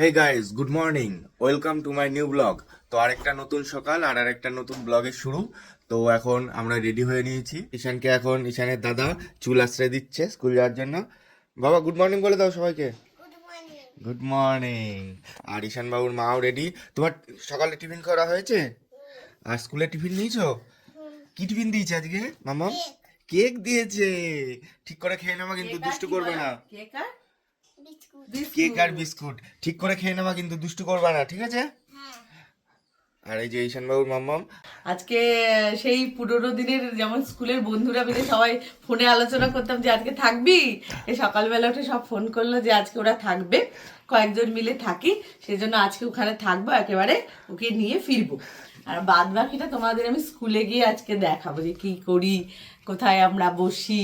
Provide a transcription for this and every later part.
Hey guys good morning welcome to my new blog তো আরেকটা নতুন সকাল আর আরেকটা নতুন ব্লগের শুরু। তো এখন আমরা রেডি হয়ে নিয়েছি। ঈশানকে এখন ঈশানের দাদা চুল আশ্রয় দিচ্ছে স্কুল যাওয়ার জন্য। বাবা গুড মর্নিং বলে দাও সবাইকে। গুড মর্নিং আর ঈশান বাবুর মাও রেডি তোমার সকালে টিফিন করা হয়েছে? আর স্কুলে টিফিন নিয়েছো? কি টিফিন দিয়েছে আজকে মামা? কেক। দিয়েছে। ঠিক করে খেয়ে নেওয়া কিন্তু দুষ্টু করবে না। কেক আর কেক আর বিস্কুট। ঠিক করে খেয়ে নেওয়া কিন্তু দুষ্টু করবা না ঠিক আছে? আর এই যে ঈশান বাবুর মাম্মাম। আজকে সেই পুরোনো দিনের যেমন স্কুলের বন্ধুরা মিলে সবাই ফোনে আলোচনা করতাম যে আজকে থাকবি? এই সকালবেলা উঠে সব ফোন করল যে আজকে ওরা থাকবে। কয়েকজন মিলে থাকি সেই জন্য আজকে ওখানে থাকব একেবারে ওকে নিয়ে ফিরবো। আর বাদ বাকিটা তোমাদের আমি স্কুলে গিয়ে আজকে দেখাবো যে কি করি কোথায় আমরা বসি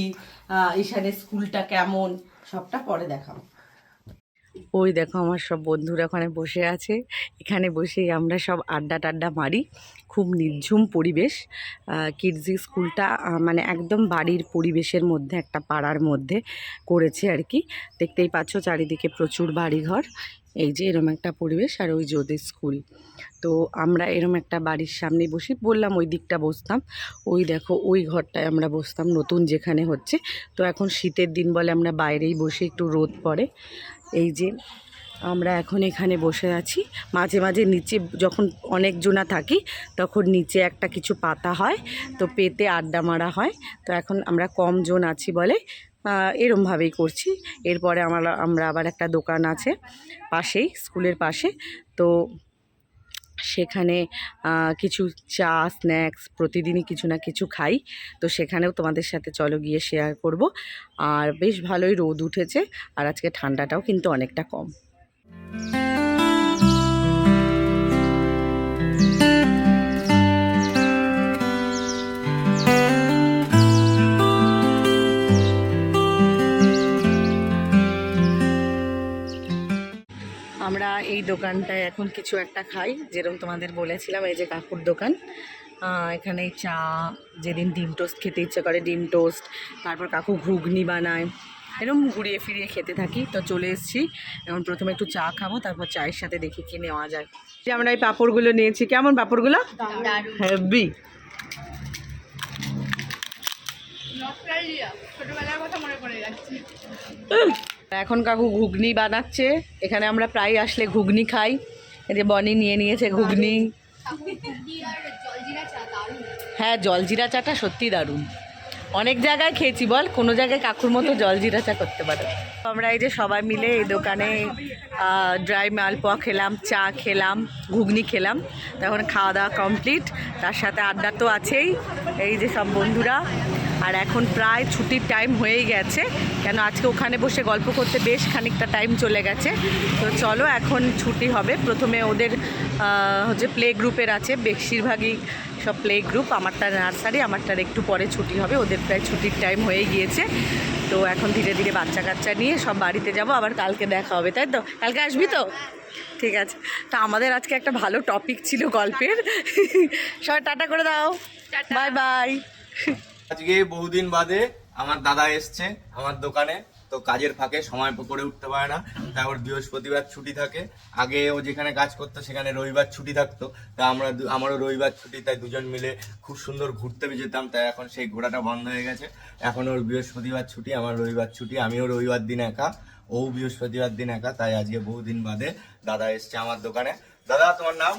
ঈশানের স্কুলটা কেমন সবটা পরে দেখাবো। ওই দেখো আমার সব বন্ধুরা ওখানে বসে আছে। এখানে বসেই আমরা সব আড্ডা টাড্ডা মারি। খুব নির্ঝুম পরিবেশ। কিডজি স্কুলটা মানে একদম বাড়ির পরিবেশের মধ্যে, একটা পাড়ার মধ্যে করেছে আর কি। দেখতেই পাচ্ছ চারিদিকে প্রচুর বাড়িঘর। এই যে এরম একটা পরিবেশ আর ওই যে ওদের স্কুল। তো আমরা এরম একটা বাড়ির সামনে বসি বললাম, ওই দিকটা বসতাম। ওই দেখো, ওই ঘরটায় আমরা বসতাম, নতুন যেখানে হচ্ছে। তো এখন শীতের দিন বলে আমরা বাইরেই বসে একটু রোদ পড়ে। এই যে আমরা এখন এখানে বসে আছি। মাঝে মাঝে নিচে যখন অনেক অনেকজনা থাকি, তখন নিচে একটা কিছু পাতা হয়, তো পেতে আড্ডা মারা হয়। তো এখন আমরা কম জন আছি বলে এরমভাবেই করছি। এরপরে আমরা আমরা আবার একটা দোকান আছে পাশেই, স্কুলের পাশে। তো সেখানে কিছু চা, স্ন্যাক্স, প্রতিদিনই কিছু না কিছু খাই। তো সেখানেও তোমাদের সাথে চলো গিয়ে শেয়ার করব। আর বেশ ভালোই রোদ উঠেছে, আর আজকে ঠান্ডাটাও কিন্তু অনেকটা কম। দোকানটায় এখন কিছু একটা খাই যেরকম তোমাদের বলেছিলাম এই যে কাকুর দোকান। এখানে চা যেদিন ডিম টোস্ট খেতে ইচ্ছে করে ডিম টোস্ট তারপর কাকু ঘুগনি বানায় এরকম ঘুরিয়ে ফিরিয়ে খেতে থাকি। তো চলে এসেছি এখন প্রথমে একটু চা খাব তারপর চায়ের সাথে দেখি কি নেওয়া যায়। যে আমরা এই পাঁপড়গুলো নিয়েছি কেমন পাঁপড়গুলো? হেভি ছোটবেলার কথা মনে পড়ে যাচ্ছে। এখন কাকু ঘুগনি বানাচ্ছে। এখানে আমরা প্রায় আসলে ঘুগনি খাই। এই যে বনি নিয়ে নিয়েছে ঘুগনি। হ্যাঁ জলজিরা চাটা সত্যি দারুণ। অনেক জায়গায় খেয়েছি বল, কোনো জায়গায় কাকুর মতো জলজিরা চা করতে পারে। আমরা এই যে সবাই মিলে এই দোকানে ড্রাই মালপোয়া খেলাম, চা খেলাম, ঘুগনি খেলাম। তখন খাওয়া দাওয়া কমপ্লিট তার সাথে আড্ডা তো আছেই। এই যে সব বন্ধুরা আর এখন প্রায় ছুটির টাইম হয়েই গেছে। কেন আজকে ওখানে বসে গল্প করতে বেশ খানিকটা টাইম চলে গেছে। তো চলো এখন ছুটি হবে। প্রথমে ওদের হচ্ছে প্লে গ্রুপের আছে। বেশিরভাগই সব প্লে গ্রুপ আমারটা নার্সারি আমারটার একটু পরে ছুটি হবে। ওদের প্রায় ছুটির টাইম হয়ে গিয়েছে। তো এখন ধীরে ধীরে বাচ্চা কাচ্চা নিয়ে সব বাড়িতে যাব। আবার কালকে দেখা হবে তাই তো? কালকে আসবি তো? ঠিক আছে। তা আমাদের আজকে একটা ভালো টপিক ছিল গল্পের। সবাই টাটা করে দাও। বাই বাই আজকে বহুদিন বাদে আমার দাদা এসছে আমার দোকানে। তো কাজের ফাঁকে সময় করে উঠতে পারে না। তারপর বৃহস্পতিবার ছুটি থাকে। আগে ও যেখানে কাজ করতো সেখানে রবিবার ছুটি থাকতো। তা আমরা আমারও রবিবার ছুটি, তাই দুজন মিলে খুব সুন্দর ঘুরতে যেতাম। তাই এখন সেই ঘোরাটা বন্ধ হয়ে গেছে। এখন ওর বৃহস্পতিবার ছুটি, আমার রবিবার ছুটি। আমিও রবিবার দিন একা, ও বৃহস্পতিবার দিন একা। তাই আজকে বহুদিন বাদে দাদা এসছে আমার দোকানে। দাদা, তোমার নাম?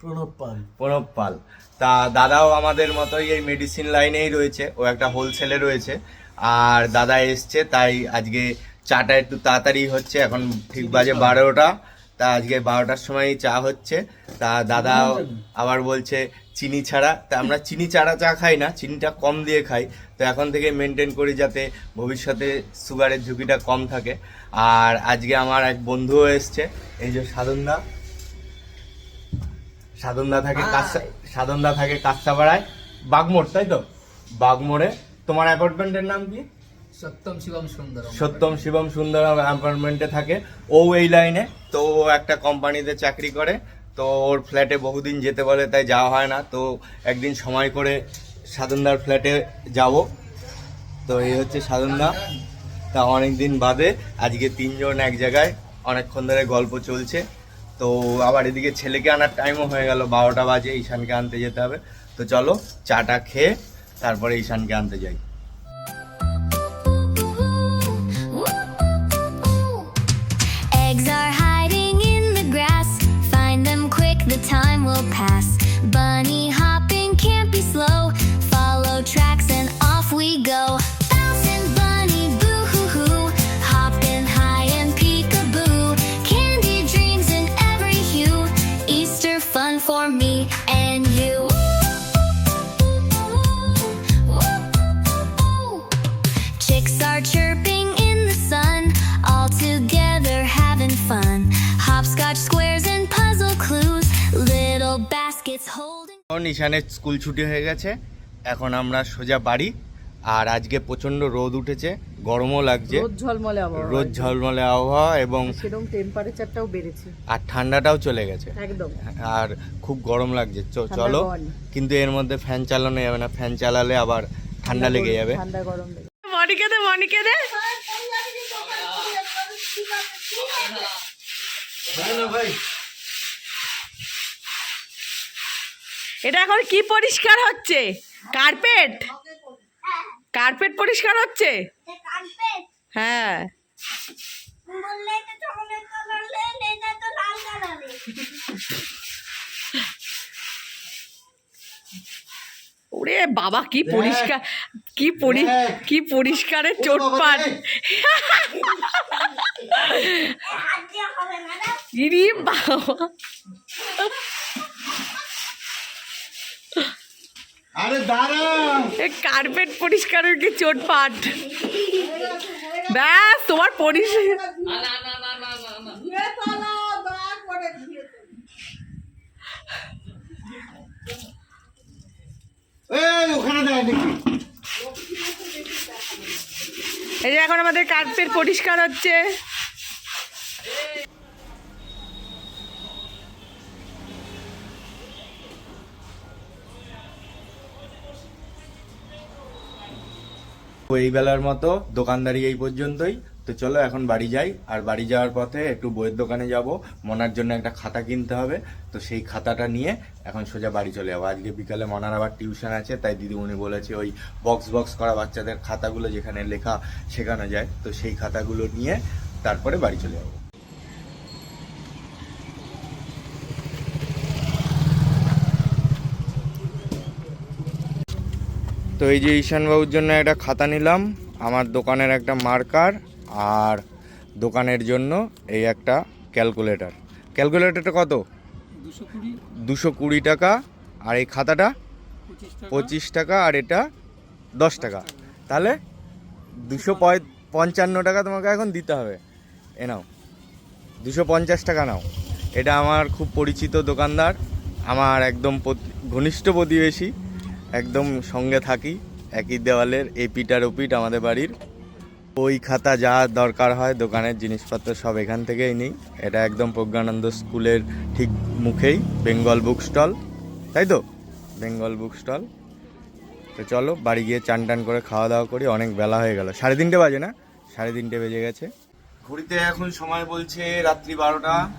প্রণব পাল। প্রণব পাল। তা দাদাও আমাদের মতোই এই মেডিসিন লাইনেই রয়েছে। ও একটা হোলসেলে রয়েছে। আর দাদা এসছে তাই আজকে চাটা একটু তাড়াতাড়ি হচ্ছে। এখন ঠিক বাজে বারোটা। তা আজকে বারোটার সময় চা হচ্ছে। তা দাদা আবার বলছে চিনি ছাড়া। তা আমরা চিনি ছাড়া চা খাই না চিনিটা কম দিয়ে খাই। তো এখন থেকে মেনটেন করি যাতে ভবিষ্যতে সুগারের ঝুঁকিটা কম থাকে। আর আজকে আমার এক বন্ধুও এসছে এই যে সাধনদা। সাধনদা থাকে সাধনদা থাকে কাঁচাপাড়ায়। বাগমোড় তাই তো? বাগমোড়ে। তোমার অ্যাপার্টমেন্টের নাম কি? সত্যম শিবম সুন্দর সত্যম শিবম সুন্দর অ্যাপার্টমেন্টে থাকে। ও এই লাইনে। তো ও একটা কোম্পানিতে চাকরি করে। তো ওর ফ্ল্যাটে বহুদিন যেতে বলে তাই যাওয়া হয় না। তো একদিন সময় করে সাধনদার ফ্ল্যাটে যাব। তো এই হচ্ছে সাধনদা। তা অনেক দিন বাদে আজকে তিনজন এক জায়গায় অনেকক্ষণ ধরে গল্প চলছে। তো আবার এদিকে ছেলেকে আনার টাইমও হয়ে গেল, বারোটা বাজে, ঈশানকে আনতে যেতে হবে। তো চলো, চাটা খেয়ে তারপরে ঈশানকে আনতে যাই। ঈশানের স্কুল ছুটি হয়ে গেছে। এখন আমরা সোজা বাড়ি। আর আজকে প্রচণ্ড রোদ উঠেছে গরমও লাগছে। রোদ ঝলমলে আবহাওয়া। রোদ ঝলমলে আবহাওয়া এবং সেরকম টেম্পারেচারটাও বেড়েছে। আর ঠান্ডাটাও চলে গেছে। একদম। আর খুব গরম লাগছে। চ- চলো। কিন্তু এর মধ্যে ফ্যান চালানো যাবে না। ফ্যান চালালে আবার ঠান্ডা লেগে যাবে। ঠান্ডা গরম মনিকে দে মনিকে দে। এটা এখন কি পরিষ্কার হচ্ছে? কার্পেট কার্পেট পরিষ্কার হচ্ছে? হ্যাঁ। ওরে বাবা কি পরিষ্কার কি পরি কি পরিষ্কারের চোটপাট ইরি বাবা। আরে দাঁড়া কার্পেট পরিষ্কারের কি চোটপাট? ব্যাস তোমার পরিষ্কার এই যে এখন আমাদের কার্পেট পরিষ্কার হচ্ছে। তো এই বেলার মতো, দোকানদারি এই পর্যন্তই। তো চলো এখন বাড়ি যাই, আর বাড়ি যাওয়ার পথে একটু বইয়ের দোকানে যাব। মনার জন্য একটা খাতা কিনতে হবে। তো সেই খাতাটা নিয়ে এখন সোজা বাড়ি চলে যাব। আজকে বিকালে মনার আবার টিউশন আছে, তাই দিদিমণি বলেছে ওই বক্স বক্স করা বাচ্চাদের খাতাগুলো যেখানে লেখা শেখানো যায়। তো সেই খাতাগুলো নিয়ে তারপরে বাড়ি চলে যাব। তো এই যে ঈশানবাবুর জন্য একটা খাতা নিলাম আমার দোকানের একটা মার্কার আর দোকানের জন্য এই একটা ক্যালকুলেটার। ক্যালকুলেটারটা কত? দুশো কুড়ি। টাকা। আর এই খাতাটা? পঁচিশ টাকা। আর এটা দশ টাকা। তাহলে দুশো পঁয়- পঞ্চান্ন টাকা তোমাকে এখন দিতে হবে। এ নাও। দুশো পঞ্চাশ টাকা নাও। এটা আমার খুব পরিচিত দোকানদার আমার একদম ঘনিষ্ঠ প্রতিবেশী। একদম সঙ্গে থাকি, একই দেওয়ালের এই পিঠ আর ওপিট আমাদের বাড়ির। ওই খাতা যা দরকার হয়, দোকানের জিনিসপত্র সব এখান থেকেই নিই। এটা একদম প্রজ্ঞানন্দ স্কুলের ঠিক মুখেই, বেঙ্গল বুক স্টল। তাই তো? Bengal book stall. তো চলো, বাড়ি গিয়ে চান টান করে খাওয়া দাওয়া করি, অনেক বেলা হয়ে গেল। সাড়ে তিনটে বাজে না? সাড়ে তিনটে বেজে গেছে। ঘড়িতে এখন সময় বলছে রাত্রি বারোটা।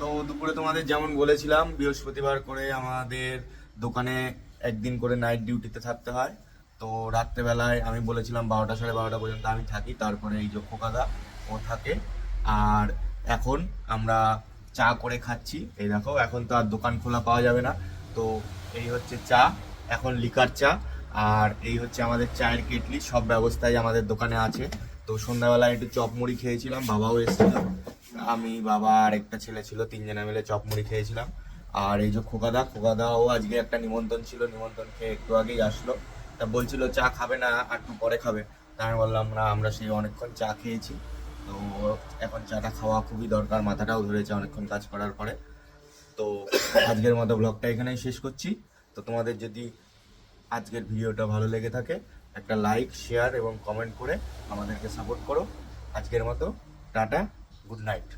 তো দুপুরে তোমাদের যেমন বলেছিলাম, বৃহস্পতিবার করে আমাদের দোকানে একদিন করে নাইট ডিউটিতে থাকতে হয়। তো রাত্রেবেলায় আমি বলেছিলাম বারোটা সাড়ে বারোটা পর্যন্ত আমি থাকি, তারপরে এই যে খোকাদা, ও থাকে। আর এখন আমরা চা করে খাচ্ছি। এই দেখো, এখন তো আর দোকান খোলা পাওয়া যাবে না। তো এই হচ্ছে চা, এখন লিকার চা, আর এই হচ্ছে আমাদের চায়ের কেটলি, সব ব্যবস্থাই আমাদের দোকানে আছে। তো সন্ধ্যাবেলায় একটু চপ মুড়ি খেয়েছিলাম, বাবাও এসেছিল। আমি, বাবা আর একটা ছেলে ছিল, তিনজনে মিলে চপ মুড়ি খেয়েছিলাম। আর এই যে খোকাদা, খোকাদাও আজকে একটা নিমন্ত্রণ ছিল, নিমন্ত্রণ খেয়ে একটু আগেই আসলো। তা বলছিল, চা খাবে না, একটু পরে খাবে। তা আমি বললাম, না, আমরা সেই অনেকক্ষণ চা খেয়েছি। তো এখন চাটা খাওয়া খুবই দরকার, মাথাটাও ধরেছে অনেকক্ষণ কাজ করার পরে। তো আজকের মতো ব্লগটা এখানেই শেষ করছি। তো তোমাদের যদি আজকের ভিডিওটা ভালো লেগে থাকে, একটা লাইক, শেয়ার এবং কমেন্ট করে আমাদেরকে সাপোর্ট করো। আজকের মতো, টাটা, গুড নাইট।